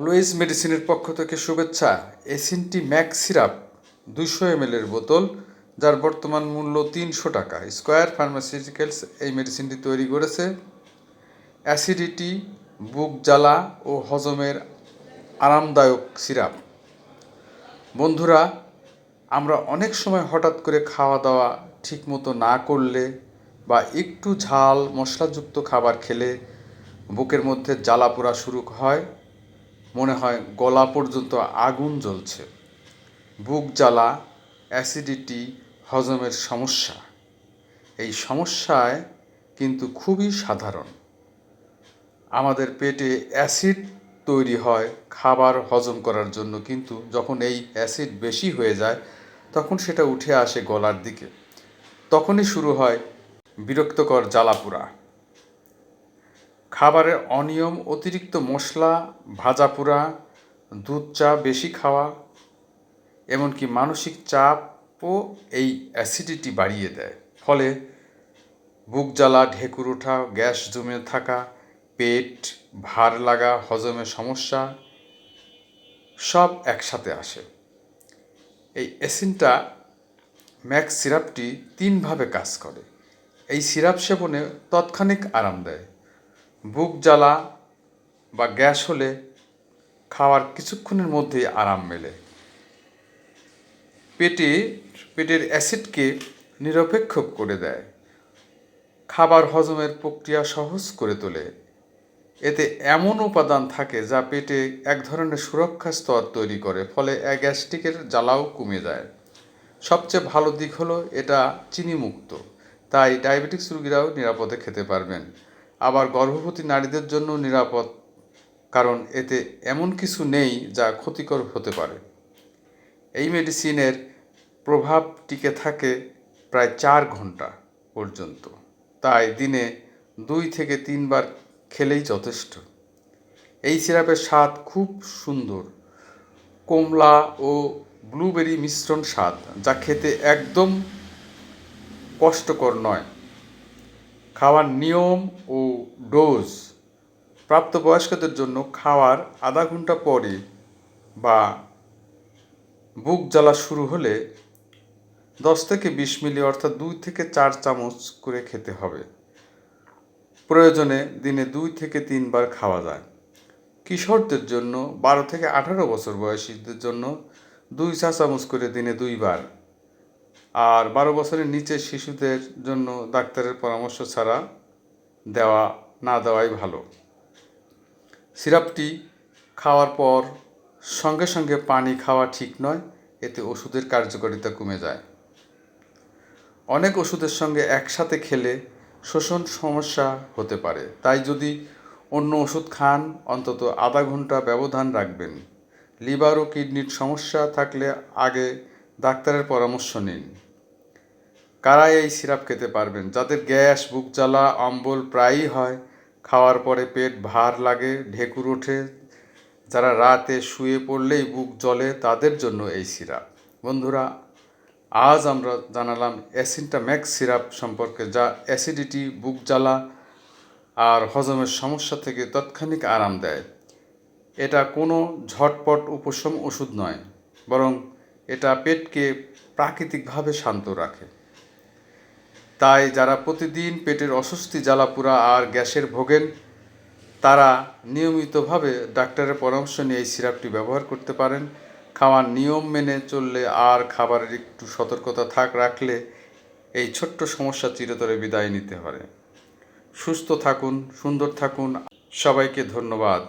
Luis মেডিসিনের পক্ষ থেকে শুভেচ্ছা। এসিনটি ম্যাক্স সিরাপ, দুইশো এম এর বোতল, যার বর্তমান মূল্য তিনশো টাকা। স্কোয়ার ফার্মাসিউটিক্যালস এই মেডিসিনটি তৈরি করেছে। অ্যাসিডিটি, বুক জ্বালা ও হজমের আরামদায়ক সিরাপ। বন্ধুরা, আমরা অনেক সময় হঠাৎ করে খাওয়া দাওয়া ঠিকমতো না করলে বা একটু ঝাল, মশলাযুক্ত খাবার খেলে বুকের মধ্যে জ্বালা পোড়া শুরু হয়। মনে হয় গলা পর্যন্ত আগুন জ্বলছে। বুক জ্বালা, অ্যাসিডিটি, হজমের সমস্যা। এই সমস্যায় কিন্তু খুবই সাধারণ। আমাদের পেটে অ্যাসিড তৈরি হয় খাবার হজম করার জন্য, কিন্তু যখন এই অ্যাসিড বেশি হয়ে যায়, তখন সেটা উঠে আসে গলার দিকে। তখনই শুরু হয় বিরক্তকর জ্বালাপুরা খাবারের অনিয়ম, অতিরিক্ত মশলা, ভাজা পোড়া, দুধ চা বেশি খাওয়া, এমনকি মানসিক চাপও এই অ্যাসিডিটি বাড়িয়ে দেয়। ফলে বুক জ্বালা, ঢেকুর ওঠা, গ্যাস জমে থাকা, পেট, ভার লাগা, হজমে সমস্যা সব একসাথে আসে। এই অ্যাসিনটা ম্যাক্স সিরাপটি তিনভাবে কাজ করে। এই সিরাপ সেবনে তৎক্ষণিক আরাম দেয়। বুক জ্বালা বা গ্যাস হলে খাওয়ার কিছুক্ষণের মধ্যেই আরাম মেলে। পেটে, পেটের অ্যাসিডকে নিরপেক্ষ করে দেয়। খাবার হজমের প্রক্রিয়া সহজ করে তোলে। এতে এমন উপাদান থাকে যা পেটে এক ধরনের সুরক্ষা স্তর তৈরি করে, ফলে গ্যাস্ট্রিকের জ্বালাও কমে যায়। সবচেয়ে ভালো দিক হলো এটা চিনিমুক্ত, তাই ডায়াবেটিক্স রোগীরাও নিরাপদে খেতে পারবেন। আবার গর্ভবতী নারীদের জন্য নিরাপদ, কারণ এতে এমন কিছু নেই যা ক্ষতিকর হতে পারে। এই মেডিসিনের প্রভাব টিকে থাকে প্রায় চার ঘণ্টা পর্যন্ত। তাই দিনে দুই থেকে তিনবার খেলেই যথেষ্ট। এই সিরাপের স্বাদ খুব সুন্দর। কমলা ও ব্লুবেরি মিশ্রণ স্বাদ, যা খেতে একদম কষ্টকর নয়। খাওয়ার নিয়ম ও ডোজ প্রাপ্তবয়স্কদের জন্য খাওয়ার আধা ঘণ্টা পরে বা বুক জ্বালা শুরু হলে দশ থেকে বিশ মিলি অর্থাৎ দুই থেকে চার চামচ করে খেতে হবে। প্রয়োজনে দিনে দুই থেকে তিনবার খাওয়া যায়। কিশোরদের জন্য বারো থেকে আঠারো বছর বয়সীদের জন্য দুই চা চামচ করে দিনে দুইবার। আর বারো বছরের নিচে শিশুদের জন্য ডাক্তারের পরামর্শ ছাড়া দেওয়া না দেওয়াই ভালো। সিরাপটি খাওয়ার পর সঙ্গে সঙ্গে পানি খাওয়া ঠিক নয়, এতে ওষুধের কার্যকারিতা কমে যায়। অনেক ওষুধের সঙ্গে একসাথে খেলে শোষণ সমস্যা হতে পারে। তাই যদি অন্য ওষুধ খান, অন্তত আধা ঘণ্টা ব্যবধান রাখবেন। লিভার ও কিডনির সমস্যা থাকলে আগে ডাক্তারের পরামর্শ নিন। কারা এই সিরাপ খেতে পারবেন। যাদের গ্যাস, বুক জ্বালা অম্বল প্রায়ই হয়, খাওয়ার পরে পেট ভার লাগে, ঢেকুর ওঠে, যারা রাতে শুয়ে পড়লেই বুক জ্বলে, তাদের জন্য এই সিরাপ। বন্ধুরা, আজ আমরা জানালাম অ্যাসিনটা ম্যাক্স সিরাপ সম্পর্কে, যা অ্যাসিডিটি, বুক জ্বালা আর হজমের সমস্যা থেকে তাৎক্ষণিক আরাম দেয়। এটা কোনো ঝটপট উপশম ওষুধ নয়, বরং এটা পেটকে প্রাকৃতিকভাবে শান্ত রাখে। তাই যারা প্রতিদিন পেটের অস্বস্তি জ্বালাপুরা আর গ্যাসের ভোগেন, তারা নিয়মিতভাবে ডাক্তারের পরামর্শ নিয়ে এই সিরাপটি ব্যবহার করতে পারেন। খাওয়ার নিয়ম মেনে চললে আর খাবারের একটু সতর্কতা থাক রাখলে এই ছোট্ট সমস্যা চিরতরে বিদায় নিতে পারে। সুস্থ থাকুন, সুন্দর থাকুন। সবাইকে ধন্যবাদ।